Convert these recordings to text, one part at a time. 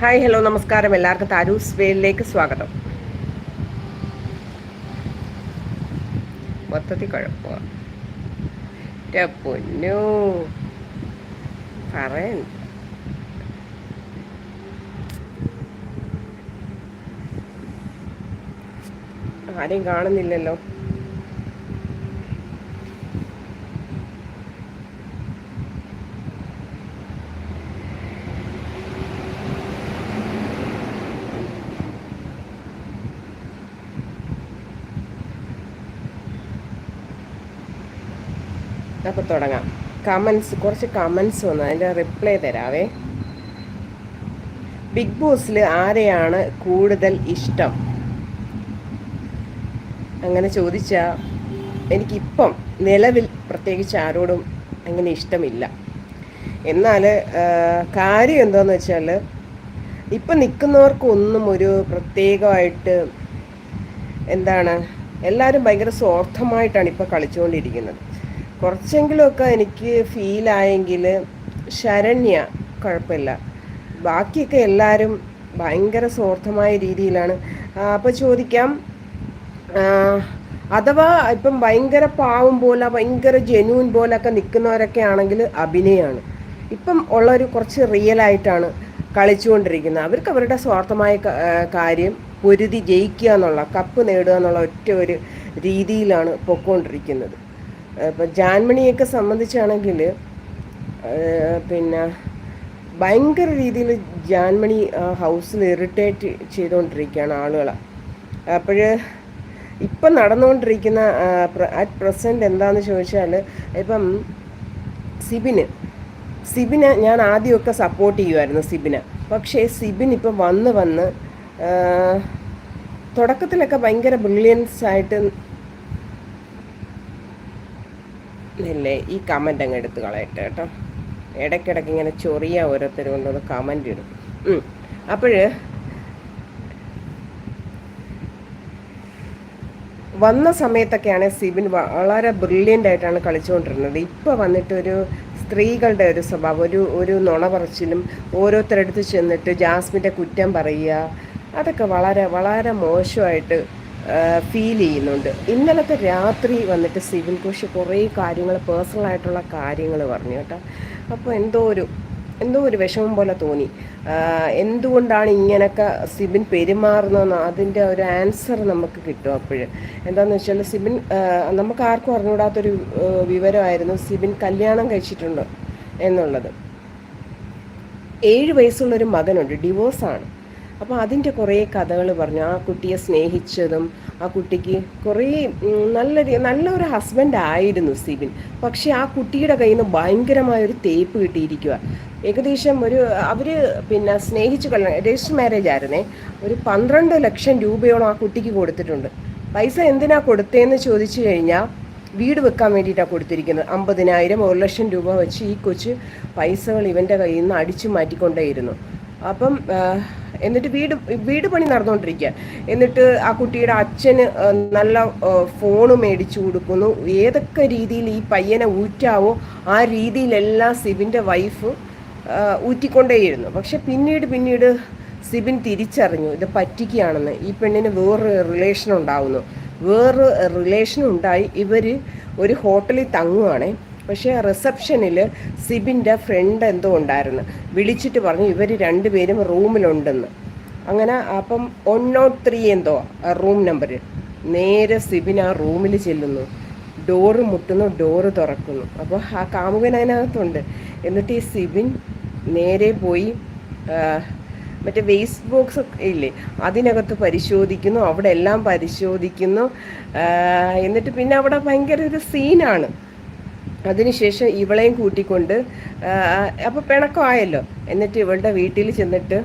Hi hello നമസ്കാരം. എല്ലാവർക്കും താരൂസ് വേലിലേക്ക് സ്വാഗതം. മൊത്തത്തിൽ കുഴപ്പമാണ് പൊന്നു. ആരെയും കാണുന്നില്ലല്ലോ. തുടങ്ങാം. കമൻസ് കുറച്ച് കമൻസ് വന്നു അതിന്റെ റിപ്ലൈ തരാവേ. ബിഗ് ബോസിൽ ആരെയാണ് കൂടുതൽ ഇഷ്ടം? അങ്ങനെ ചോദിച്ചാൽ എനിക്കിപ്പം നിലവിൽ പ്രത്യേകിച്ച് ആരോടും അങ്ങനെ ഇഷ്ടമില്ല. എന്നാൽ കാര്യം എന്താണെന്ന് വെച്ചാൽ ഇപ്പം നിൽക്കുന്നവർക്കൊന്നും ഒരു പ്രത്യേകമായിട്ട് എന്താണ് എല്ലാവരും ഭയങ്കര സ്വാർത്ഥമായിട്ടാണ് ഇപ്പോൾ കളിച്ചുകൊണ്ടിരിക്കുന്നത്. കുറച്ചെങ്കിലുമൊക്കെ എനിക്ക് ഫീലായെങ്കിൽ ശരണ്യ കുഴപ്പമില്ല. ബാക്കിയൊക്കെ എല്ലാവരും ഭയങ്കര സ്വാർത്ഥമായ രീതിയിലാണ്. അപ്പോൾ ചോദിക്കാം. അഥവാ ഇപ്പം ഭയങ്കര പാവം പോലെ ഭയങ്കര ജെന്യൂൻ പോലൊക്കെ നിൽക്കുന്നവരൊക്കെ ആണെങ്കിൽ അഭിനയമാണ് ഇപ്പം ഉള്ളൊരു കുറച്ച് റിയലായിട്ടാണ് കളിച്ചുകൊണ്ടിരിക്കുന്നത്. അവർക്ക് അവരുടെ സ്വാർത്ഥമായ കാര്യം പൊരുതി ജയിക്കുക എന്നുള്ള കപ്പ് നേടുക എന്നുള്ള ഒറ്റ ഒരു രീതിയിലാണ് പൊക്കോണ്ടിരിക്കുന്നത്. ഇപ്പം ജാൻമണിയൊക്കെ സംബന്ധിച്ചാണെങ്കിൽ പിന്നെ ഭയങ്കര രീതിയിൽ ജാൻമണി ഹൗസിൽ ഇറിറ്റേറ്റ് ചെയ്തുകൊണ്ടിരിക്കുകയാണ് ആളുകളെ അപ്പോൾ ഇപ്പം നടന്നുകൊണ്ടിരിക്കുന്ന അറ്റ് പ്രസന്റ് എന്താണെന്ന് ചോദിച്ചാൽ ഇപ്പം സിബിന് സിബിനെ ഞാൻ ആദ്യമൊക്കെ സപ്പോർട്ട് ചെയ്യുമായിരുന്നു സിബിനെ. പക്ഷേ സിബിൻ ഇപ്പം വന്ന് വന്ന് തുടക്കത്തിലൊക്കെ ഭയങ്കര ബ്രില്യൻസ് ആയിട്ട് ഇല്ലേ? ഈ കമന്റ് അങ്ങ് എടുത്ത് കളയട്ടെ കേട്ടോ. ഇടയ്ക്കിടയ്ക്ക് ഇങ്ങനെ ചൊറിയ ഓരോരുത്തർ കൊണ്ടൊന്ന് കമന്റ് ഇടും. അപ്പോൾ വന്ന സമയത്തൊക്കെയാണ് സിബിൻ വളരെ ബ്രില്യന്റ് ആയിട്ടാണ് കളിച്ചുകൊണ്ടിരുന്നത്. ഇപ്പോൾ വന്നിട്ടൊരു സ്ത്രീകളുടെ ഒരു സ്വഭാവം ഒരു ഒരു നുണ പറച്ചിലും ഓരോരുത്തരടുത്ത് ചെന്നിട്ട് ജാസ്മിന്റെ കുറ്റം പറയുക അതൊക്കെ വളരെ വളരെ മോശമായിട്ട് ഫീൽ ചെയ്യുന്നുണ്ട്. ഇന്നലത്തെ രാത്രി വന്നിട്ട് സിവിൽ കോശി കുറേ കാര്യങ്ങൾ പേഴ്സണലായിട്ടുള്ള കാര്യങ്ങൾ പറഞ്ഞു കേട്ടോ. അപ്പോൾ എന്തോ ഒരു എന്തോ ഒരു വിഷമം പോലെ തോന്നി. എന്തുകൊണ്ടാണ് ഇങ്ങനെയൊക്കെ സിബിൻ പെരുമാറുന്നതെന്ന് അതിന്റെ ഒരു ആൻസർ നമുക്ക് കിട്ടും അപ്പോൾ എന്താണെന്ന് വെച്ചാൽ സിബിൻ നമുക്ക് ആർക്കും അറിഞ്ഞുകൂടാത്തൊരു വിവരമായിരുന്നു സിബിൻ കല്യാണം കഴിച്ചിട്ടുണ്ട് എന്നുള്ളത്. ഏഴ് വയസ്സുള്ളൊരു മകനുണ്ട് ഡിവോഴ്സാണ് അപ്പോൾ അതിന്റെ കുറേ കഥകൾ പറഞ്ഞു. ആ കുട്ടിയെ സ്നേഹിച്ചതും ആ കുട്ടിക്ക് കുറേ നല്ല നല്ലൊരു ഹസ്ബൻഡ് ആയിരുന്നു സിബിൻ. പക്ഷേ ആ കുട്ടിയുടെ കയ്യിൽ നിന്ന് ഭയങ്കരമായൊരു തേപ്പ് കിട്ടിയിരിക്കുക ഏകദേശം ഒരു അവർ പിന്നെ സ്നേഹിച്ച് കല്യാണം രജിസ്റ്റർ മാരേജ് ആയിരുന്നേ. ഒരു പന്ത്രണ്ട് ലക്ഷം രൂപയോളം ആ കുട്ടിക്ക് കൊടുത്തിട്ടുണ്ട്. പൈസ എന്തിനാ കൊടുത്തതെന്ന് ചോദിച്ചു കഴിഞ്ഞാൽ വീട് വെക്കാൻ വേണ്ടിയിട്ടാണ് കൊടുത്തിരിക്കുന്നത്. അമ്പതിനായിരം ഒരു ലക്ഷം രൂപ വെച്ച് ഈ കൊച്ച് പൈസകൾ ഇവന്റെ കയ്യിൽ നിന്ന് അടിച്ചു മാറ്റിക്കൊണ്ടേയിരുന്നു. അപ്പം എന്നിട്ട് വീട് വീട് പണി നടന്നുകൊണ്ടിരിക്കുക എന്നിട്ട് ആ കുട്ടിയുടെ അച്ഛന് നല്ല ഫോണ് മേടിച്ചു കൊടുക്കുന്നു. ഏതൊക്കെ രീതിയിൽ ഈ പയ്യനെ ഊറ്റാവോ ആ രീതിയിലെല്ലാം സിബിന്റെ വൈഫ് ഊറ്റിക്കൊണ്ടേയിരുന്നു. പക്ഷെ പിന്നീട് പിന്നീട് സിബിൻ തിരിച്ചറിഞ്ഞു ഇത് പറ്റിക്കുകയാണെന്ന്. ഈ പെണ്ണിന് വേറൊരു റിലേഷൻ ഉണ്ടാവുന്നു. വേറൊരു റിലേഷൻ ഉണ്ടായി. ഇവർ ഒരു ഹോട്ടലിൽ തങ്ങുവാണേ. പക്ഷേ റിസപ്ഷനിൽ സിബിന്റെ ഫ്രണ്ട് എന്തോ ഉണ്ടായിരുന്നു. വിളിച്ചിട്ട് പറഞ്ഞു ഇവർ രണ്ടുപേരും റൂമിലുണ്ടെന്ന്. അങ്ങനെ അപ്പം വൺ നോട്ട് ത്രീ എന്തോ റൂം നമ്പർ നേരെ സിബിൻ ആ റൂമിൽ ചെല്ലുന്നു. ഡോറ് മുട്ടുന്നു ഡോറ് തുറക്കുന്നു. അപ്പോൾ ആ കാമുകൻ അതിനകത്തുണ്ട്. എന്നിട്ട് ഈ സിബിൻ നേരെ പോയി മറ്റേ വേസ്റ്റ് ബോക്സ് ഇല്ലേ അതിനകത്ത് പരിശോധിക്കുന്നു അവിടെ എല്ലാം പരിശോധിക്കുന്നു എന്നിട്ട് പിന്നെ അവിടെ ഭയങ്കര ഒരു സീനാണ് അതിനുശേഷം ഇവളെയും കൂട്ടിക്കൊണ്ട് അപ്പോൾ പിണക്കമായല്ലോ. എന്നിട്ട് ഇവളുടെ വീട്ടിൽ ചെന്നിട്ട്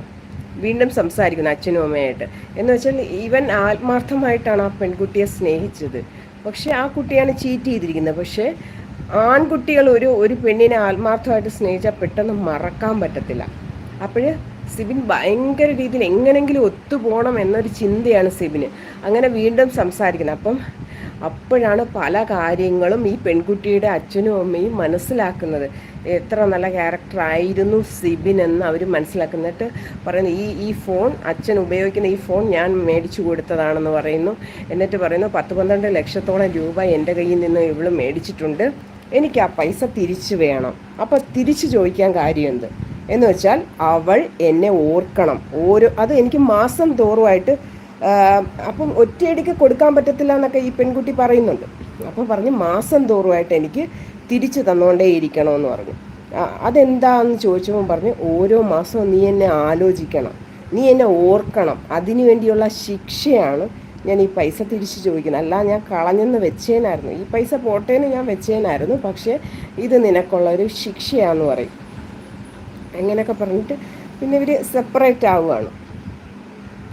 വീണ്ടും സംസാരിക്കുന്നു അച്ഛനും അമ്മയായിട്ട്. എന്ന് വെച്ചാൽ ഇവൻ ആത്മാർത്ഥമായിട്ടാണ് ആ പെൺകുട്ടിയെ സ്നേഹിച്ചത്. പക്ഷേ ആ കുട്ടിയാണ് ചീറ്റ് ചെയ്തിരിക്കുന്നത്. പക്ഷേ ആൺകുട്ടികൾ ഒരു ഒരു പെണ്ണിനെ ആത്മാർത്ഥമായിട്ട് സ്നേഹിച്ചാൽ പെട്ടെന്ന് മറക്കാൻ പറ്റത്തില്ല. അപ്പോൾ സിബിൻ ഭയങ്കര രീതിയിൽ എങ്ങനെങ്കിലും ഒത്തുപോകണം എന്നൊരു ചിന്തയാണ് സിബിന്. അങ്ങനെ വീണ്ടും സംസാരിക്കുന്നത് അപ്പം അപ്പോഴാണ് പല കാര്യങ്ങളും ഈ പെൺകുട്ടിയുടെ അച്ഛനും അമ്മയും മനസ്സിലാക്കുന്നത്. എത്ര നല്ല ക്യാരക്ടറായിരുന്നു സിബിൻ എന്ന് അവർ മനസ്സിലാക്കുന്നിട്ട് പറയുന്നു ഈ ഈ ഫോൺ അച്ഛൻ ഉപയോഗിക്കുന്ന ഈ ഫോൺ ഞാൻ മേടിച്ചു കൊടുത്തതാണെന്ന് പറയുന്നു. എന്നിട്ട് പറയുന്നു പത്ത് പന്ത്രണ്ട് ലക്ഷത്തോളം രൂപ എന്റെ കയ്യിൽ നിന്ന് ഇവൾ മേടിച്ചിട്ടുണ്ട്. എനിക്ക് ആ പൈസ തിരിച്ചു വേണം. അപ്പോൾ തിരിച്ചു ചോദിക്കാൻ കാര്യം എന്ത്? എന്ന് വെച്ചാൽ അവൾ എന്നെ ഓർക്കണം. ഓരോ അത് എനിക്ക് മാസം തോറുമായിട്ട് അപ്പം ഒറ്റയടിക്ക് കൊടുക്കാൻ പറ്റത്തില്ല എന്നൊക്കെ ഈ പെൺകുട്ടി പറയുന്നുണ്ട്. അപ്പോൾ പറഞ്ഞ് മാസം തോറുമായിട്ട് എനിക്ക് തിരിച്ചു തന്നുകൊണ്ടേ ഇരിക്കണമെന്ന് പറഞ്ഞു. അതെന്താന്ന് ചോദിച്ചപ്പോൾ പറഞ്ഞ് ഓരോ മാസവും നീ എന്നെ ആലോചിക്കണം. നീ എന്നെ ഓർക്കണം. അതിനു വേണ്ടിയുള്ള ശിക്ഷയാണ് ഞാൻ ഈ പൈസ തിരിച്ചു ചോദിക്കുന്നത്. അല്ല ഞാൻ കളഞ്ഞെന്ന് വെച്ചേനായിരുന്നു. ഈ പൈസ പോട്ടേന്ന് ഞാൻ വെച്ചേനായിരുന്നു. പക്ഷേ ഇത് നിനക്കുള്ള ഒരു ശിക്ഷയാന്ന് പറയും. അങ്ങനെയൊക്കെ പറഞ്ഞിട്ട് പിന്നെ ഇവർ സെപ്പറേറ്റ് ആവുകയാണ്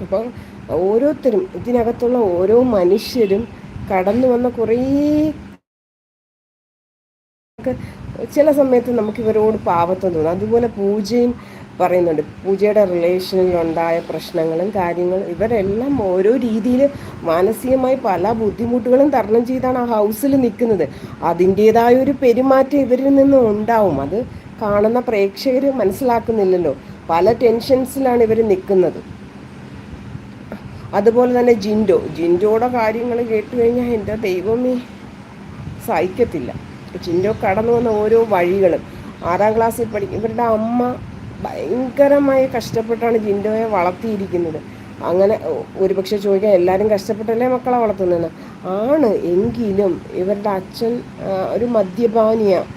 അപ്പം ഓരോരുത്തരും ഇതിനകത്തുള്ള ഓരോ മനുഷ്യരും കടന്നു വന്ന കുറേ ചില സമയത്ത് നമുക്ക് ഇവരോട് പാവത്വം തോന്നും. അതുപോലെ പൂജയും പറയുന്നുണ്ട്. പൂജയുടെ റിലേഷനിലുണ്ടായ പ്രശ്നങ്ങളും കാര്യങ്ങളും ഇവരെല്ലാം ഓരോ രീതിയിൽ മാനസികമായി പല ബുദ്ധിമുട്ടുകളും തരണം ചെയ്താണ് ആ ഹൗസിൽ നിൽക്കുന്നത്. അതിന്റേതായ ഒരു പെരുമാറ്റം ഇവരിൽ നിന്ന് ഉണ്ടാവും. അത് കാണുന്ന പ്രേക്ഷകർ മനസ്സിലാക്കുന്നില്ലല്ലോ. പല ടെൻഷൻസിലാണ് ഇവർ നിൽക്കുന്നത്. അതുപോലെ തന്നെ ജിൻഡോ. ജിൻഡോയുടെ കാര്യങ്ങൾ കേട്ട് കഴിഞ്ഞാൽ എന്റെ ദൈവമേ സഹിക്കത്തില്ല. ജിൻഡോ കടന്നു വന്ന ഓരോ വഴികളും. ആറാം ക്ലാസ്സിൽ പഠിക്കും ഇവരുടെ അമ്മ ഭയങ്കരമായി കഷ്ടപ്പെട്ടാണ് ജിൻഡോയെ വളർത്തിയിരിക്കുന്നത്. അങ്ങനെ ഒരുപക്ഷെ ചോദിക്കാൻ എല്ലാവരും കഷ്ടപ്പെട്ടല്ലേ മക്കളെ വളർത്തുന്നത് ആണ്. എങ്കിലും ഇവരുടെ അച്ഛൻ ഒരു മദ്യപാനിയാണ്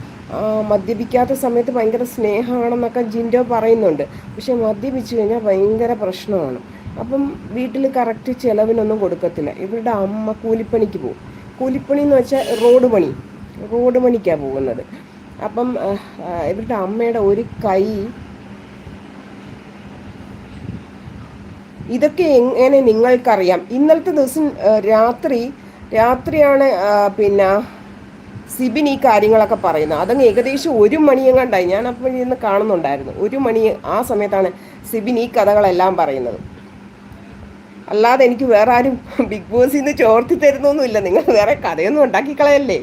മദ്യപിക്കാത്ത സമയത്ത് ഭയങ്കര സ്നേഹമാണെന്നൊക്കെ ജിൻഡോ പറയുന്നുണ്ട്. പക്ഷെ മദ്യപിച്ചു കഴിഞ്ഞാൽ ഭയങ്കര പ്രശ്നമാണ്. അപ്പം വീട്ടിൽ കറക്റ്റ് ചിലവിനൊന്നും കൊടുക്കത്തില്ല. ഇവരുടെ അമ്മ കൂലിപ്പണിക്ക് പോകും. കൂലിപ്പണി എന്ന് വെച്ചാൽ റോഡ് പണി. റോഡ് പണിക്കാണ് പോകുന്നത്. അപ്പം ഇവരുടെ അമ്മയുടെ ഒരു കൈ ഇതൊക്കെ എങ്ങനെ നിങ്ങൾക്കറിയാം? ഇന്നലത്തെ ദിവസം രാത്രി രാത്രിയാണ് പിന്നെ സിബിൻ ഈ കാര്യങ്ങളൊക്കെ പറയുന്നത്. അതങ്ങ് ഏകദേശം ഒരു മണിയെങ്ങാണ്ടായി. ഞാൻ അപ്പോൾ ഇന്ന് കാണുന്നുണ്ടായിരുന്നു. ഒരു മണി ആ സമയത്താണ് സിബിൻ ഈ കഥകളെല്ലാം പറയുന്നത്. അല്ലാതെ എനിക്ക് വേറെ ആരും ബിഗ് ബോസിൽ നിന്ന് ചോർത്തി തരുന്നൊന്നുമില്ല. നിങ്ങൾ വേറെ കഥയൊന്നും ഉണ്ടാക്കിക്കളയല്ലേ?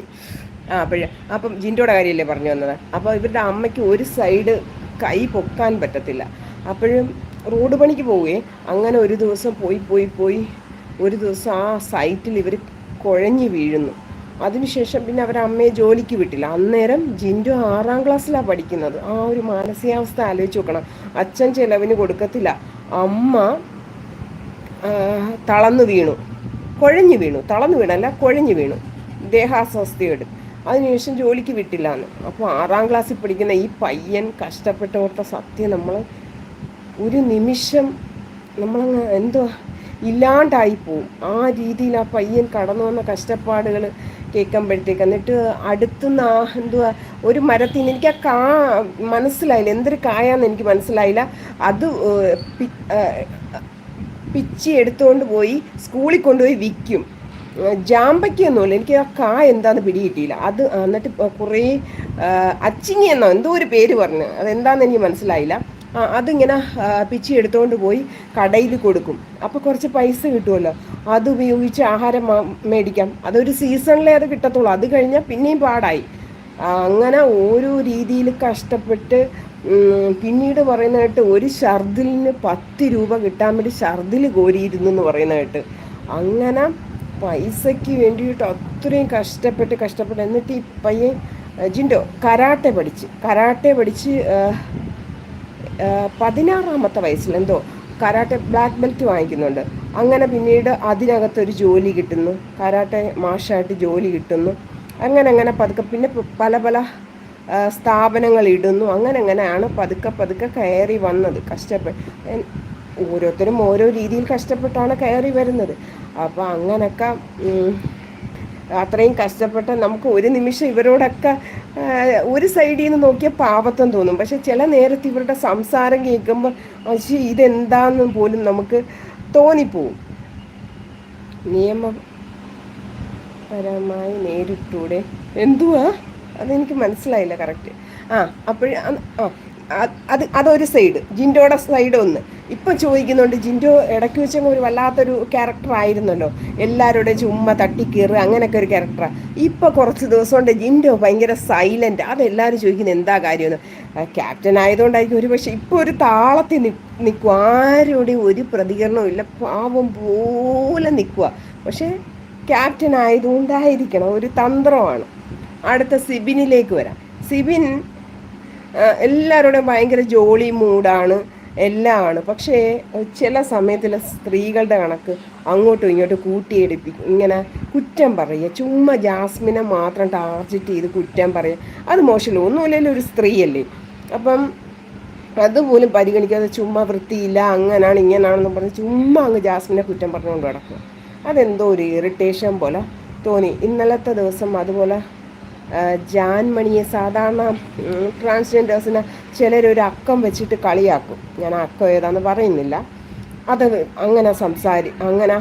ആ അപ്പോഴേ അപ്പം ജിൻഡോയുടെ കാര്യമല്ലേ പറഞ്ഞു വന്നത്? അപ്പോൾ ഇവരുടെ അമ്മയ്ക്ക് ഒരു സൈഡ് കൈ പൊക്കാൻ പറ്റത്തില്ല. അപ്പോഴും റോഡ് പണിക്ക് പോവുകയെ. അങ്ങനെ ഒരു ദിവസം പോയി പോയി പോയി ഒരു ദിവസം ആ സൈറ്റിൽ ഇവർ കുഴഞ്ഞു വീഴുന്നു. അതിനുശേഷം പിന്നെ അവർ അമ്മയെ ജോലിക്ക് വിട്ടില്ല. അന്നേരം ജിൻഡു ആറാം ക്ലാസ്സിലാണ് പഠിക്കുന്നത്. ആ ഒരു മാനസികാവസ്ഥ ആലോചിച്ച് നോക്കണം. അച്ഛൻ ചിലവിന് കൊടുക്കത്തില്ല. അമ്മ തളർന്നു വീണു. കുഴഞ്ഞു വീണു. തളന്നു വീണല്ല കുഴഞ്ഞു വീണു. ദേഹാസ്വസ്ഥയോട് അതിനുശേഷം ജോലിക്ക് വിട്ടില്ല എന്ന് അപ്പോൾ ആറാം ക്ലാസ്സിൽ പഠിക്കുന്ന ഈ പയ്യൻ കഷ്ടപ്പെട്ടവരുടെ സത്യം നമ്മൾ ഒരു നിമിഷം നമ്മളങ്ങ് എന്തോ ഇല്ലാണ്ടായി പോവും. ആ രീതിയിൽ ആ പയ്യൻ കടന്നു വന്ന കഷ്ടപ്പാടുകൾ കേൾക്കുമ്പോഴത്തേക്ക് എന്നിട്ട് അടുത്തുനിന്ന് ആ എന്തുവാ ഒരു മരത്തിൽ നിന്ന് എനിക്ക് ആ കാ മനസ്സിലായില്ല. എന്തൊരു കായാന്ന് എനിക്ക് മനസ്സിലായില്ല. അത് പിച്ചി എടുത്തുകൊണ്ട് പോയി സ്കൂളിൽ കൊണ്ടുപോയി വിൽക്കും ജാമ്പയ്ക്കൊന്നുമില്ല. എനിക്ക് ആ കാ എന്താന്ന് പിടികിട്ടിയില്ല അത് എന്നിട്ട് കുറേ അച്ചിങ്ങി എന്നോ എന്തോ ഒരു പേര് പറഞ്ഞു. അതെന്താണെന്ന് എനിക്ക് മനസ്സിലായില്ല. അതിങ്ങനെ പിച്ചി എടുത്തുകൊണ്ട് പോയി കടയിൽ കൊടുക്കും. അപ്പോൾ കുറച്ച് പൈസ കിട്ടുമല്ലോ. അത് ഉപയോഗിച്ച് ആഹാരം മേടിക്കാം. അതൊരു സീസണിലേ അത് കിട്ടത്തുള്ളൂ. അത് കഴിഞ്ഞാൽ പിന്നെയും പാടായി. അങ്ങനെ ഓരോ രീതിയിൽ കഷ്ടപ്പെട്ട് പിന്നീട് പറയുന്നതായിട്ട് ഒരു ഷർദിലിന് പത്ത് രൂപ കിട്ടാൻ വേണ്ടി ഷർദിൽ കോരിയിരുന്നു എന്ന് പറയുന്നതായിട്ട്. അങ്ങനെ പൈസയ്ക്ക് വേണ്ടിയിട്ട് അത്രയും കഷ്ടപ്പെട്ട് കഷ്ടപ്പെട്ട് എന്നിട്ട് ഈ പയ്യൻ ജിൻഡോ കരാട്ടെ പഠിച്ച്. കരാട്ടെ പഠിച്ച് പതിനാറാമത്തെ വയസ്സിൽ എന്തോ കരാട്ടെ ബ്ലാക്ക് ബെൽറ്റ് വാങ്ങിക്കുന്നുണ്ട്. അങ്ങനെ പിന്നീട് അതിനകത്തൊരു ജോലി കിട്ടുന്നു. കരാട്ടെ മാഷായിട്ട് ജോലി കിട്ടുന്നു. അങ്ങനെ അങ്ങനെ പതുക്കെ. പിന്നെ പല പല സ്ഥാപനങ്ങൾ ഇടുന്നു. അങ്ങനെ അങ്ങനെയാണ് പതുക്കെ പതുക്കെ കയറി വന്നത്. കഷ്ടപ്പെട്ട് ഓരോരുത്തരും ഓരോ രീതിയിൽ കഷ്ടപ്പെട്ടാണ് കയറി വരുന്നത്. അപ്പോൾ അങ്ങനെയൊക്കെ അത്രയും കഷ്ടപ്പെട്ട നമുക്ക് ഒരു നിമിഷം ഇവരോടൊക്കെ ഒരു സൈഡിൽ നിന്ന് നോക്കിയ പാവത്വം തോന്നും. പക്ഷെ ചില നേരത്ത് ഇവരുടെ സംസാരം കേൾക്കുമ്പോൾ പക്ഷേ ഇതെന്താന്ന് പോലും നമുക്ക് തോന്നിപ്പോവും. നിയമപരമായി നേരിട്ടൂടെ. എന്തുവാ? അതെനിക്ക് മനസ്സിലായില്ല കറക്റ്റ് ആ അപ്പോഴ അത് അതൊരു സൈഡ് ജിൻഡോയുടെ സൈഡ് ഒന്ന്. ഇപ്പം ചോദിക്കുന്നുണ്ട് ജിൻഡോ ഇടയ്ക്ക് വെച്ചങ്ങ് ഒരു വല്ലാത്തൊരു ക്യാരക്ടർ ആയിരുന്നല്ലോ. എല്ലാവരുടെ ചുമ്മ തട്ടിക്കീറ് അങ്ങനെയൊക്കെ ഒരു ക്യാരക്ടറാണ് ഇപ്പൊ കുറച്ച് ദിവസം കൊണ്ട് ജിൻഡോ ഭയങ്കര സൈലന്റ് അതെല്ലാവരും ചോദിക്കുന്നത് എന്താ കാര്യമെന്ന്. ക്യാപ്റ്റൻ ആയതുകൊണ്ടായിരിക്കും ഒരു പക്ഷേ ഇപ്പോൾ ഒരു താളത്തിൽ നിൽക്കും ആരോടെയും ഒരു പ്രതികരണവും ഇല്ല. പാവം പോലെ നിൽക്കുക. പക്ഷേ ക്യാപ്റ്റൻ ആയതുകൊണ്ടായിരിക്കണം. ഒരു തന്ത്രമാണ്. അടുത്ത സിബിനിലേക്ക് വരാം. സിബിൻ എല്ലാവരോടും ഭയങ്കര ജോളി മൂഡാണ് എല്ലാമാണ്. പക്ഷേ ചില സമയത്തിലെ സ്ത്രീകളുടെ കണക്ക് അങ്ങോട്ടും ഇങ്ങോട്ടും കൂട്ടിയെടുപ്പിക്കും ഇങ്ങനെ കുറ്റം പറയുക. ചുമ്മാ ജാസ്മിനെ മാത്രം ടാർജറ്റ് ചെയ്ത് കുറ്റം പറയുക. അത് മോശമല്ലോ. ഒന്നുമില്ലെങ്കിലും ഒരു സ്ത്രീയല്ലേ. അപ്പം അതുപോലും പരിഗണിക്കാതെ ചുമ്മാ വൃത്തിയില്ല അങ്ങനാണ് ഇങ്ങനാണെന്ന് പറഞ്ഞ് ചുമ്മാ അങ്ങ് ജാസ്മിനെ കുറ്റം പറഞ്ഞുകൊണ്ട് കിടക്കുക അതെന്തോ ഒരു ഇറിറ്റേഷൻ പോലെ തോന്നി. ഇന്നലത്തെ ദിവസം അതുപോലെ ജാൻമണിയെ സാധാരണ ട്രാൻസ്ജെൻഡേഴ്സിന് ചിലരൊരു അക്കം വെച്ചിട്ട് കളിയാക്കും. ഞാൻ അക്കം ഏതാന്ന് പറയുന്നില്ല. അത് അങ്ങനെ സംസാരി അങ്ങനെ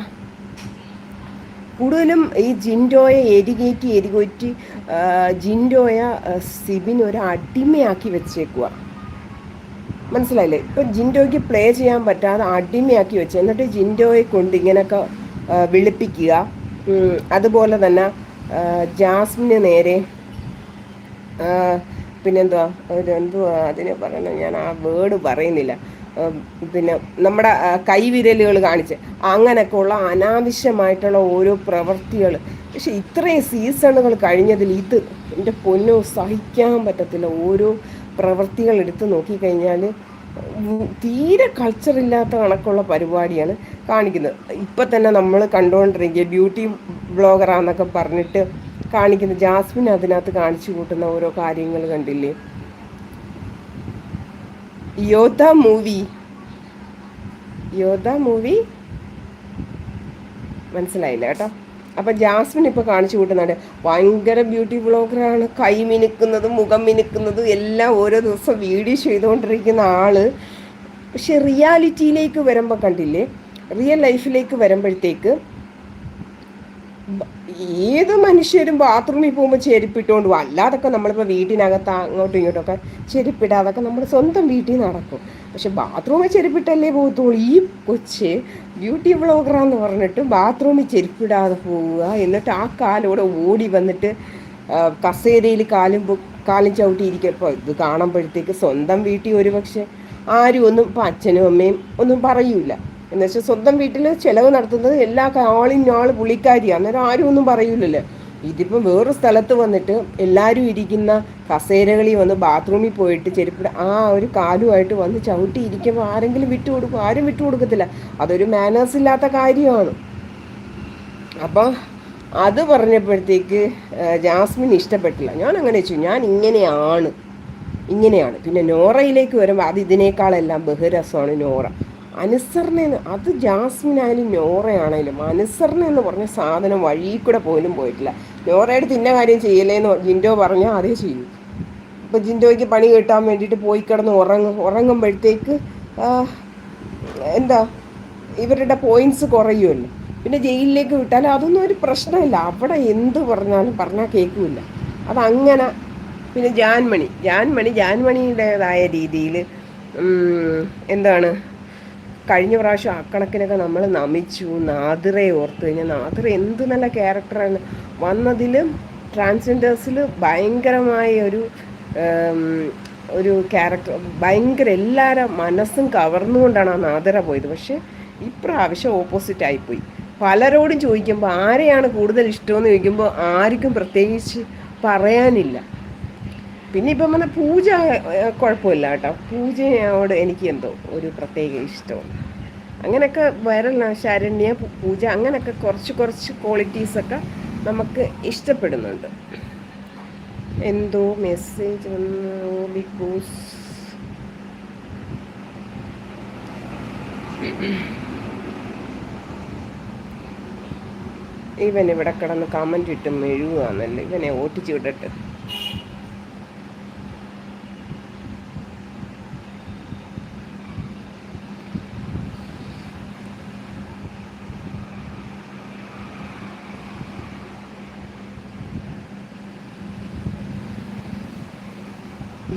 കൂടുതലും ഈ ജിൻഡോയെ എരികേറ്റി എരികേറ്റി ജിൻഡോയെ സിബിൻ ഒരു അടിമയാക്കി വെച്ചേക്കുക മനസ്സിലായില്ലേ? ഇപ്പം ജിൻഡോയ്ക്ക് പ്ലേ ചെയ്യാൻ പറ്റാതെ അടിമയാക്കി വെച്ചു എന്നിട്ട് ജിൻഡോയെ കൊണ്ട് ഇങ്ങനെയൊക്കെ വിളിപ്പിക്കുക. അതുപോലെ തന്നെ ജാസ്മിന് നേരെ. പിന്നെന്തുവാ? ഒരു എന്തുവാ? അതിനെ പറയണ ഞാൻ ആ വേർഡ് പറയുന്നില്ല. പിന്നെ നമ്മുടെ കൈവിരലുകൾ കാണിച്ച്. അങ്ങനെയൊക്കെ ഉള്ള അനാവശ്യമായിട്ടുള്ള ഓരോ പ്രവൃത്തികൾ പക്ഷെ ഇത്രയും സീസണുകൾ കഴിഞ്ഞതിൽ ഇത് എന്റെ പൊന്നോ സഹിക്കാൻ പറ്റത്തില്ല. ഓരോ പ്രവൃത്തികൾ എടുത്ത് നോക്കിക്കഴിഞ്ഞാൽ തീരെ കൾച്ചർ ഇല്ലാത്ത കണക്കുള്ള പരിപാടിയാണ് കാണിക്കുന്നത്. ഇപ്പം തന്നെ നമ്മൾ കണ്ടുകൊണ്ടിരിക്കുക ബ്യൂട്ടി ബ്ലോഗറാന്നൊക്കെ പറഞ്ഞിട്ട് കാണിക്കുന്ന ജാസ്മിൻ അതിനകത്ത് കാണിച്ചു കൂട്ടുന്ന ഓരോ കാര്യങ്ങൾ കണ്ടില്ലേ? യോധ മൂവി യോധ മൂവി മനസ്സിലായില്ല കേട്ടോ. അപ്പൊ ജാസ്മിൻ ഇപ്പൊ കാണിച്ചു കൂട്ടുന്നുണ്ട് ഭയങ്കര ബ്യൂട്ടി ബ്ലോഗറാണ് കൈ മിനുക്കുന്നതും മുഖം മിനുക്കുന്നതും എല്ലാം ഓരോ ദിവസം വീഡിയോ ചെയ്തുകൊണ്ടിരിക്കുന്ന ആൾ. പക്ഷെ റിയാലിറ്റിയിലേക്ക് വരുമ്പോൾ കണ്ടില്ലേ? റിയൽ ലൈഫിലേക്ക് വരുമ്പോഴത്തേക്ക് ഏത് മനുഷ്യരും ബാത്റൂമിൽ പോകുമ്പോൾ ചെരുപ്പിട്ടുകൊണ്ട് പോകും അല്ലാതൊക്കെ നമ്മളിപ്പോൾ വീട്ടിനകത്ത് അങ്ങോട്ടും ഇങ്ങോട്ടൊക്കെ ചെരുപ്പിടാതൊക്കെ നമ്മൾ സ്വന്തം വീട്ടിൽ നടക്കും. പക്ഷെ ബാത്റൂമിൽ ചെരുപ്പിട്ടല്ലേ പോകത്തുള്ളൂ. ഈ കൊച്ച് ബ്യൂട്ടി വ്ളോഗറാന്ന് പറഞ്ഞിട്ട് ബാത്റൂമിൽ ചെരുപ്പിടാതെ പോവുക. എന്നിട്ട് ആ കാലോടെ ഓടി വന്നിട്ട് കസേരയിൽ കാലും കാലും ചവിട്ടിയിരിക്കപ്പോൾ ഇത് കാണുമ്പോഴത്തേക്ക് സ്വന്തം വീട്ടിൽ ഒരുപക്ഷെ ആരും ഒന്നും ഇപ്പം അച്ഛനും അമ്മയും ഒന്നും പറയൂല. എന്നുവെച്ചാൽ സ്വന്തം വീട്ടിൽ ചിലവ് നടത്തുന്നത് എല്ലാ ആളിനാൾ പുള്ളിക്കാരിയാണ് അന്നേരം ആരും ഒന്നും പറയൂലല്ലോ. ഇതിപ്പം വേറൊരു സ്ഥലത്ത് വന്നിട്ട് എല്ലാവരും ഇരിക്കുന്ന കസേരകളിൽ വന്ന് ബാത്റൂമിൽ പോയിട്ട് ചെരുപ്പ് ആ ഒരു കാലുമായിട്ട് വന്ന് ചവിട്ടി ഇരിക്കുമ്പോൾ ആരെങ്കിലും വിട്ടു കൊടുക്കും. ആരും വിട്ടു കൊടുക്കത്തില്ല. അതൊരു മാനേഴ്സ് ഇല്ലാത്ത കാര്യമാണ്. അപ്പോൾ അത് പറഞ്ഞപ്പോഴത്തേക്ക് ജാസ്മിൻ ഇഷ്ടപ്പെട്ടില്ല. ഞാൻ അങ്ങനെ വെച്ചു. ഞാൻ ഇങ്ങനെയാണ്. ഇങ്ങനെയാണ്. പിന്നെ നോറയിലേക്ക് വരുമ്പോൾ അത് ഇതിനേക്കാളെല്ലാം ബഹുരസമാണ് നോറ. അനുസരണ അത് ജാസ്മിൻ ആയാലും നോറയാണേലും അനുസരണ എന്ന് പറഞ്ഞ സാധനം വഴിയിൽ കൂടെ പോലും പോയിട്ടില്ല. നോറയുടെ തിന്ന കാര്യം ചെയ്യലേന്ന് ജിൻഡോ പറഞ്ഞാൽ അതേ ചെയ്യും. അപ്പം ജിൻഡോയ്ക്ക് പണി കിട്ടാൻ വേണ്ടിയിട്ട് പോയി കിടന്ന് ഉറങ്ങും ഉറങ്ങുമ്പോഴത്തേക്ക് എന്താ ഇവരുടെ പോയിന്റ്സ് കുറയുമല്ലോ. പിന്നെ ജയിലിലേക്ക് വിട്ടാൽ അതൊന്നും ഒരു പ്രശ്നമില്ല. അവിടെ എന്ത് പറഞ്ഞാലും പറഞ്ഞാൽ കേൾക്കില്ല. അതങ്ങനെ പിന്നെ ജാൻമണി. ജാൻമണി ജാൻമണിയുടേതായ രീതിയിൽ എന്താണ് കഴിഞ്ഞ പ്രാവശ്യം അക്കണക്കിനൊക്കെ നമ്മൾ നമിച്ചു നാദിറയെ ഓർത്ത് കഴിഞ്ഞാൽ നാദിറ എന്ത് നല്ല ക്യാരക്ടറാണ്. വന്നതിൽ ട്രാൻസ്ജെൻഡേഴ്സിൽ ഭയങ്കരമായ ഒരു ഒരു ക്യാരക്ടർ ഭയങ്കര എല്ലാവരും മനസ്സും കവർന്നുകൊണ്ടാണ് ആ നാദിറ പോയത്. പക്ഷേ ഇപ്രാവശ്യം ഓപ്പോസിറ്റ് ആയിപ്പോയി. പലരോടും ചോദിക്കുമ്പോൾ ആരെയാണ് കൂടുതൽ ഇഷ്ടമെന്ന് ചോദിക്കുമ്പോൾ ആർക്കും പ്രത്യേകിച്ച് പറയാനില്ല. പിന്നെ ഇപ്പം വന്ന പൂജ കുഴപ്പമില്ല കേട്ടോ. പൂജയോട് എനിക്ക് എന്തോ ഒരു പ്രത്യേക ഇഷ്ടമാണ് അങ്ങനെയൊക്കെ വരല ശരണ്യ പൂജ അങ്ങനെയൊക്കെ കുറച്ച് കുറച്ച് ക്വാളിറ്റീസൊക്കെ നമുക്ക് ഇഷ്ടപ്പെടുന്നുണ്ട്. എന്തോ മെസ്സേജ് വന്നു ബിക്കോസ് ഇവൻ ഇവിടെ കിടന്ന് കമന്റ് ഇട്ട് മെഴുകുകയാണല്ലോ ഇവനെ ഓട്ടിച്ചു വിടട്ടെ.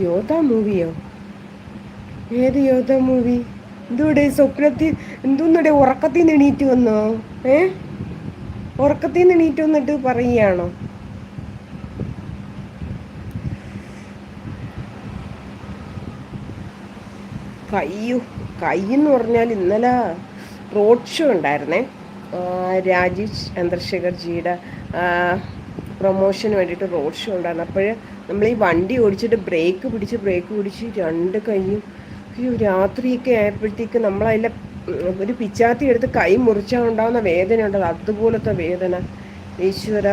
യോധ മൂവിയോ? ഏത് യോധ മൂവി? എന്തൂടെ സ്വപ്നത്തിൽ എന്തോന്നൂടെ ഉറക്കത്തിൽ നിന്ന് എണീറ്റ് വന്നോ? ഏ? ഉറക്കത്തിൽ നിന്ന് എണീറ്റ് വന്നിട്ട് പറയുകയാണോ? കയ്യു കയ്യെന്ന് പറഞ്ഞാൽ ഇന്നലെ റോഡ് ഷോ ഉണ്ടായിരുന്നേ. രാജീവ് ചന്ദ്രശേഖർ ജിയുടെ പ്രൊമോഷന് വേണ്ടിയിട്ട് റോഡ് ഷോ ഉണ്ടായിരുന്നു. അപ്പോൾ നമ്മൾ ഈ വണ്ടി ഓടിച്ചിട്ട് ബ്രേക്ക് പിടിച്ച് ബ്രേക്ക് പിടിച്ച് രണ്ട് കൈയും അയ്യോ രാത്രിയൊക്കെ ആയപ്പോഴത്തേക്ക് നമ്മളതിലെ ഒരു പിച്ചാത്തി എടുത്ത് കൈ മുറിച്ചാൽ ഉണ്ടാകുന്ന വേദന ഉണ്ടല്ലോ അതുപോലത്തെ വേദന. ഈശ്വര.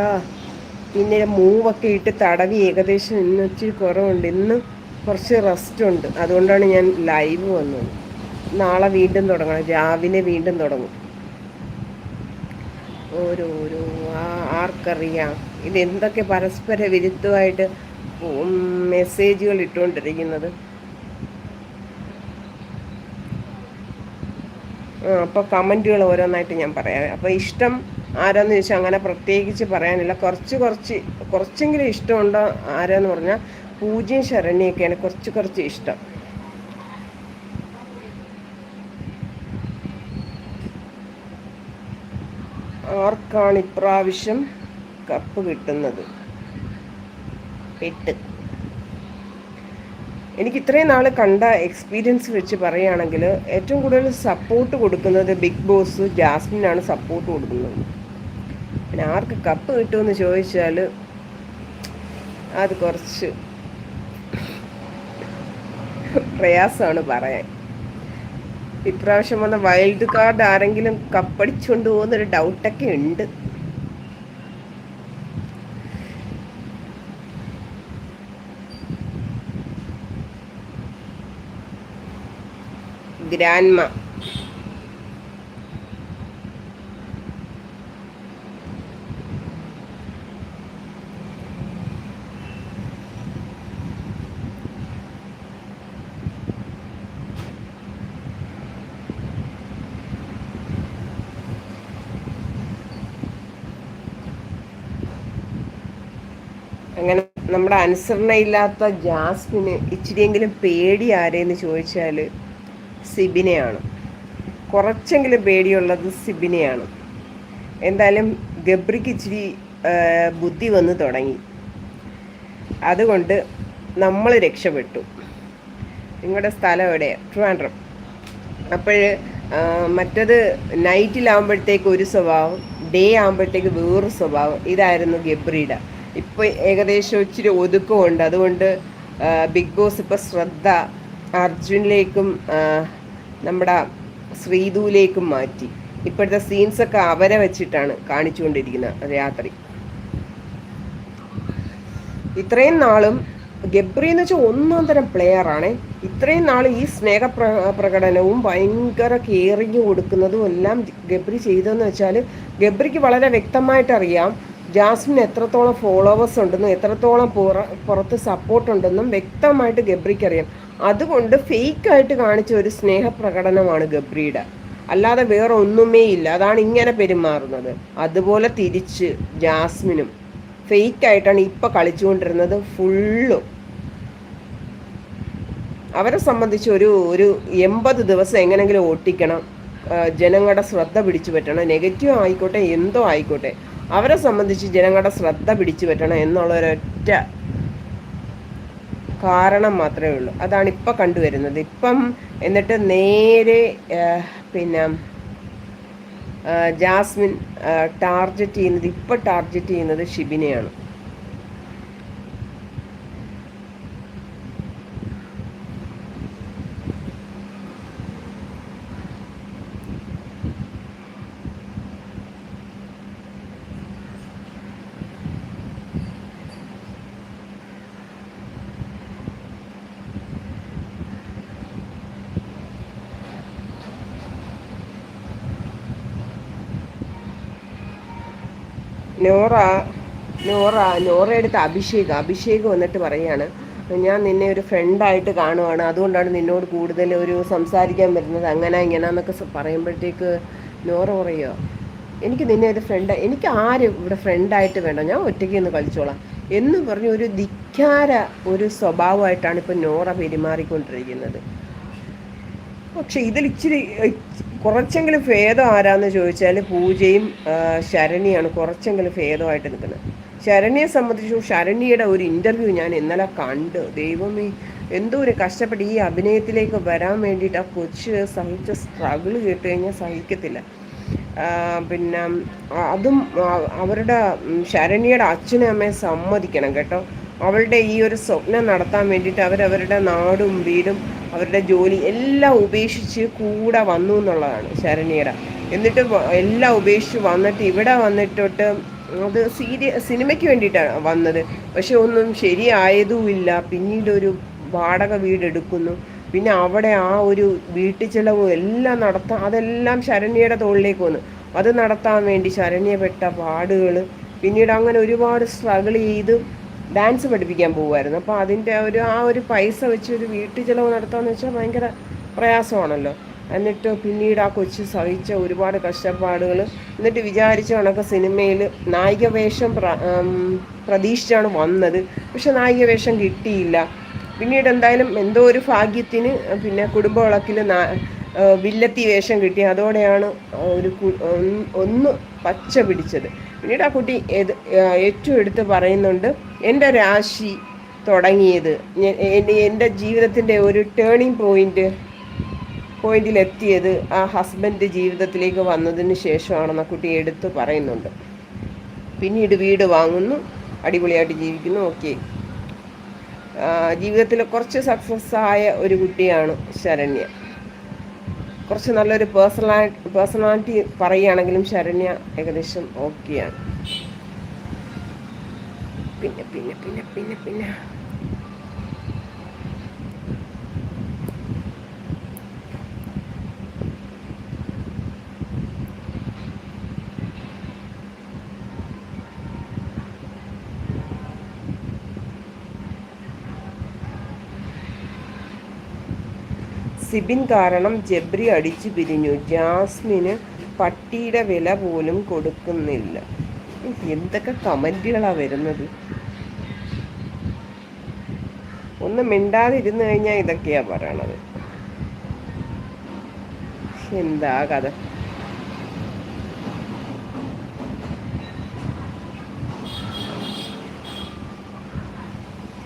പിന്നെ മൂവൊക്കെ ഇട്ട് തടവി ഏകദേശം ഇന്ന് ഇച്ചിരി കുറവുണ്ട്. ഇന്ന് കുറച്ച് റെസ്റ്റ് ഉണ്ട്. അതുകൊണ്ടാണ് ഞാൻ ലൈവ് വന്നത്. നാളെ വീണ്ടും തുടങ്ങണം. രാവിലെ വീണ്ടും തുടങ്ങും. ഓരോരോ ആർക്കറിയാം. ഇതെന്തൊക്കെ പരസ്പര വിരുദ്ധമായിട്ട് മെസ്സേജുകൾ ഇട്ടുകൊണ്ടിരിക്കുന്നത്. അപ്പോൾ കമന്റുകൾ ഓരോന്നായിട്ട് ഞാൻ പറയാം. അപ്പോൾ ഇഷ്ടം ആരാന്ന് ചോദിച്ചാൽ അങ്ങനെ പ്രത്യേകിച്ച് പറയാനില്ല. കുറച്ച് കുറച്ച് കുറച്ചെങ്കിലും ഇഷ്ടമുണ്ടോ ആരാന്ന് പറഞ്ഞാൽ പൂജ്യം ശരണ്യൊക്കെയാണ് കുറച്ച് കുറച്ച് ഇഷ്ടം. ആർക്കാണ് ഇപ്രാവശ്യം കപ്പ് കിട്ടുന്നത്? എട്ട് എനിക്ക് ഇത്രയും നാൾ കണ്ട എക്സ്പീരിയൻസ് വെച്ച് പറയുകയാണെങ്കിൽ ഏറ്റവും കൂടുതൽ സപ്പോർട്ട് കൊടുക്കുന്നത് ബിഗ് ബോസ് ജാസ്മിനാണ് സപ്പോർട്ട് കൊടുക്കുന്നത്. പിന്നെ ആർക്ക് കപ്പ് കിട്ടുമെന്ന് ചോദിച്ചാൽ അത് കുറച്ച് പ്രയാസമാണ് പറയാൻ. ഇപ്രാവശ്യം വന്ന വൈൽഡ് കാർഡ് ആരെങ്കിലും കപ്പടിച്ചുകൊണ്ട് പോകുന്നൊരു ഡൗട്ടൊക്കെ ഉണ്ട്. ഗ്രാൻമ. അങ്ങനെ നമ്മുടെ അനുസരണയില്ലാത്ത ജാസ്മിന് ഇച്ചിരിയെങ്കിലും പേടി ആരെയെന്ന് ചോദിച്ചാൽ സിബിനെയാണ്. കുറച്ചെങ്കിലും പേടിയുള്ളത് സിബിനെയാണ്. എന്തായാലും ഗബ്രിക്ക് ഇച്ചിരി ബുദ്ധി വന്ന് തുടങ്ങി. അതുകൊണ്ട് നമ്മൾ രക്ഷപ്പെട്ടു. നിങ്ങളുടെ സ്ഥലം എവിടെ? ട്രിവാൻഡ്രം. അപ്പോൾ മറ്റത് നൈറ്റിലാകുമ്പോഴത്തേക്ക് ഒരു സ്വഭാവം ഡേ ആകുമ്പോഴത്തേക്ക് വേറൊരു സ്വഭാവം. ഇതായിരുന്നു ഗബ്രിയുടെ. ഇപ്പോൾ ഏകദേശം ഇച്ചിരി ഒതുക്കമുണ്ട്. അതുകൊണ്ട് ബിഗ് ബോസ് ഇപ്പോൾ ശ്രദ്ധ അർജുനിലേക്കും നമ്മുടെ ശ്രീതുവിലേക്കും മാറ്റി. ഇപ്പോഴത്തെ സീൻസൊക്കെ അവരെ വെച്ചിട്ടാണ് കാണിച്ചുകൊണ്ടിരിക്കുന്നത് രാത്രി. ഇത്രയും നാളും ഗബ്രി എന്ന് വെച്ചാൽ ഒന്നാം തരം പ്ലെയർ ആണ്. ഇത്രയും നാൾ ഈ സ്നേഹ പ്ര പ്രകടനവും ഭയങ്കര കെയറിങ് കൊടുക്കുന്നതും എല്ലാം ഗബ്രി ചെയ്തതെന്ന് വെച്ചാൽ ഗബ്രിക്ക് വളരെ വ്യക്തമായിട്ട് അറിയാം. ജാസ്മിൻ എത്രത്തോളം ഫോളോവേഴ്സ് ഉണ്ടെന്നും എത്രത്തോളം പുറ പുറത്ത് സപ്പോർട്ടുണ്ടെന്നും വ്യക്തമായിട്ട് ഗബ്രിക്ക് അറിയാം. അതുകൊണ്ട് ഫേക്കായിട്ട് കാണിച്ച ഒരു സ്നേഹപ്രകടനമാണ് ഗബ്രിയുടെ. അല്ലാതെ വേറെ ഒന്നുമേ ഇല്ല. അതാണ് ഇങ്ങനെ പെരുമാറുന്നത്. അതുപോലെ തിരിച്ച് ജാസ്മിനും. ഫേക്കായിട്ടാണ് ഇപ്പം കളിച്ചുകൊണ്ടിരുന്നത് ഫുള്ളും അവരെ സംബന്ധിച്ച് ഒരു ഒരു എൺപത് ദിവസം എങ്ങനെങ്കിലും ഓട്ടിക്കണം. ജനങ്ങളുടെ ശ്രദ്ധ പിടിച്ചു പറ്റണം. നെഗറ്റീവ് ആയിക്കോട്ടെ എന്തോ ആയിക്കോട്ടെ. അവരെ സംബന്ധിച്ച് ജനങ്ങളുടെ ശ്രദ്ധ പിടിച്ചു പറ്റണം എന്നുള്ള ഒരൊറ്റ കാരണം മാത്രമേ ഉള്ളൂ. അതാണ് ഇപ്പം കണ്ടുവരുന്നത്. ഇപ്പം എന്നിട്ട് നേരെ പിന്നെ ജാസ്മിൻ ടാർഗറ്റ് ചെയ്യുന്നത് ഇപ്പം ടാർഗറ്റ് ചെയ്യുന്നത് ഷിബിനെയാണ്. നോറ നോറ നോറ എടുത്ത അഭിഷേക്. അഭിഷേക് വന്നിട്ട് പറയാണ് ഞാൻ നിന്നെ ഒരു ഫ്രണ്ടായിട്ട് കാണുവാണ്. അതുകൊണ്ടാണ് നിന്നോട് കൂടുതൽ ഒരു സംസാരിക്കാൻ വരുന്നത്. അങ്ങനെ ഇങ്ങനെ എന്നൊക്കെ പറയുമ്പോഴത്തേക്ക് നോറ പറയുമോ എനിക്ക് നിന്നെ ഒരു ഫ്രണ്ട് എനിക്ക് ആരും ഇവിടെ ഫ്രണ്ടായിട്ട് വേണ്ട. ഞാൻ ഒറ്റയ്ക്ക് ഒന്ന് കളിച്ചോളാം. എന്ന് പറഞ്ഞ് ഒരു ധിക്കാര ഒരു സ്വഭാവമായിട്ടാണ് ഇപ്പം നോറ പെരുമാറിക്കൊണ്ടിരിക്കുന്നത്. പക്ഷെ ഇതിൽ ഇച്ചിരി കുറച്ചെങ്കിലും ഭേദം ആരാന്ന് ചോദിച്ചാൽ പൂജയും ശരണിയാണ് കുറച്ചെങ്കിലും ഭേദമായിട്ട് നിൽക്കുന്നത്. ശരണിയെ സംബന്ധിച്ചു ശരണിയുടെ ഒരു ഇന്റർവ്യൂ ഞാൻ ഇന്നലെ കണ്ട്. ദൈവമേ എന്തോ ഒരു കഷ്ടപ്പെട്ട് ഈ അഭിനയത്തിലേക്ക് വരാൻ വേണ്ടിയിട്ട് ആ കൊച്ച് സഹിച്ച സ്ട്രഗിൾ കേട്ട് കഴിഞ്ഞാൽ സഹിക്കത്തില്ല. പിന്നെ അതും അവരുടെ ശരണിയുടെ അച്ഛനും അമ്മയും സമ്മതിക്കണം കേട്ടോ. അവളുടെ ഈ ഒരു സ്വപ്നം നടത്താൻ വേണ്ടിയിട്ട് അവരവരുടെ നാടും വീടും അവരുടെ ജോലി എല്ലാം ഉപേക്ഷിച്ച് കൂടെ വന്നു എന്നുള്ളതാണ് ശരണ്യയുടെ എന്നിട്ട് എല്ലാം ഉപേക്ഷിച്ച് വന്നിട്ട് ഇവിടെ വന്നിട്ടോട്ട് അത് സീരിയ സിനിമയ്ക്ക് വേണ്ടിയിട്ടാണ് വന്നത്. പക്ഷെ ഒന്നും ശരിയായതുമില്ല പിന്നീട് ഒരു വാടക വീടെടുക്കുന്നു പിന്നെ അവിടെ ആ ഒരു വീട്ടു ചിലവും എല്ലാം നടത്താൻ അതെല്ലാം ശരണ്യയുടെ തോളിലേക്ക് വന്നു. അത് നടത്താൻ വേണ്ടി ശരണ്യപ്പെട്ട പാടുകൾ പിന്നീട് അങ്ങനെ ഒരുപാട് സ്ട്രഗിൾ ചെയ്ത് ഡാൻസ് പഠിപ്പിക്കാൻ പോകുമായിരുന്നു അപ്പോൾ അതിന്റെ ഒരു ആ ഒരു പൈസ വെച്ച് ഒരു വീട്ടു ചിലവ് നടത്താമെന്ന് വെച്ചാൽ ഭയങ്കര പ്രയാസമാണല്ലോ. എന്നിട്ട് പിന്നീട് ആ കൊച്ചു സഹിച്ച ഒരുപാട് കഷ്ടപ്പാടുകൾ എന്നിട്ട് വിചാരിച്ച കണക്ക് സിനിമയിൽ നായിക വേഷം പ്രതീക്ഷിച്ചാണ് വന്നത്. പക്ഷെ നായിക വേഷം കിട്ടിയില്ല. പിന്നീട് എന്തായാലും എന്തോ ഒരു ഭാഗ്യത്തിന് പിന്നെ കുടുംബവിളക്കിൽ വില്ലത്തി വേഷം കിട്ടി. അതോടെയാണ് ഒരു ഒന്ന് പച്ച പിടിച്ചത്. പിന്നീട് ആ കുട്ടി ഏറ്റവും എടുത്ത് പറയുന്നുണ്ട് എന്റെ രാശി തുടങ്ങിയത്. എന്റെ ജീവിതത്തിന്റെ ഒരു ടേണിംഗ് പോയിന്റ് പോയിന്റിലെത്തിയത് ആ ഹസ്ബൻഡ് ജീവിതത്തിലേക്ക് വന്നതിന് ശേഷമാണെന്ന് കുട്ടി എടുത്ത് പറയുന്നുണ്ട്. പിന്നീട് വീട് വാങ്ങുന്നു അടിപൊളിയായിട്ട് ജീവിക്കുന്നു ഓക്കെ ജീവിതത്തിൽ കുറച്ച് സക്സസ് ആയ ഒരു കുട്ടിയാണ് ശരണ്യ. കുറച്ച് നല്ലൊരു പേഴ്സണാ പേഴ്സണാലിറ്റി പറയുകയാണെങ്കിലും ശരണ്യ ഏകദേശം ഓക്കെയാണ് പിന്നെ പിന്നെ പിന്നെ പിന്നെ പിന്നെ. സിബിൻ കാരണം ജബ്രി അടിച്ചു പിരിഞ്ഞു. ജാസ്മിന് പട്ടിയുടെ വില പോലും കൊടുക്കുന്നില്ല. എന്തൊക്കെ കമന്റുകളാണ് വരുന്നത്? ഒന്ന് മിണ്ടാതിരുന്നു കഴിഞ്ഞാൽ ഇതൊക്കെയാ പറയണത്. എന്താ കഥ?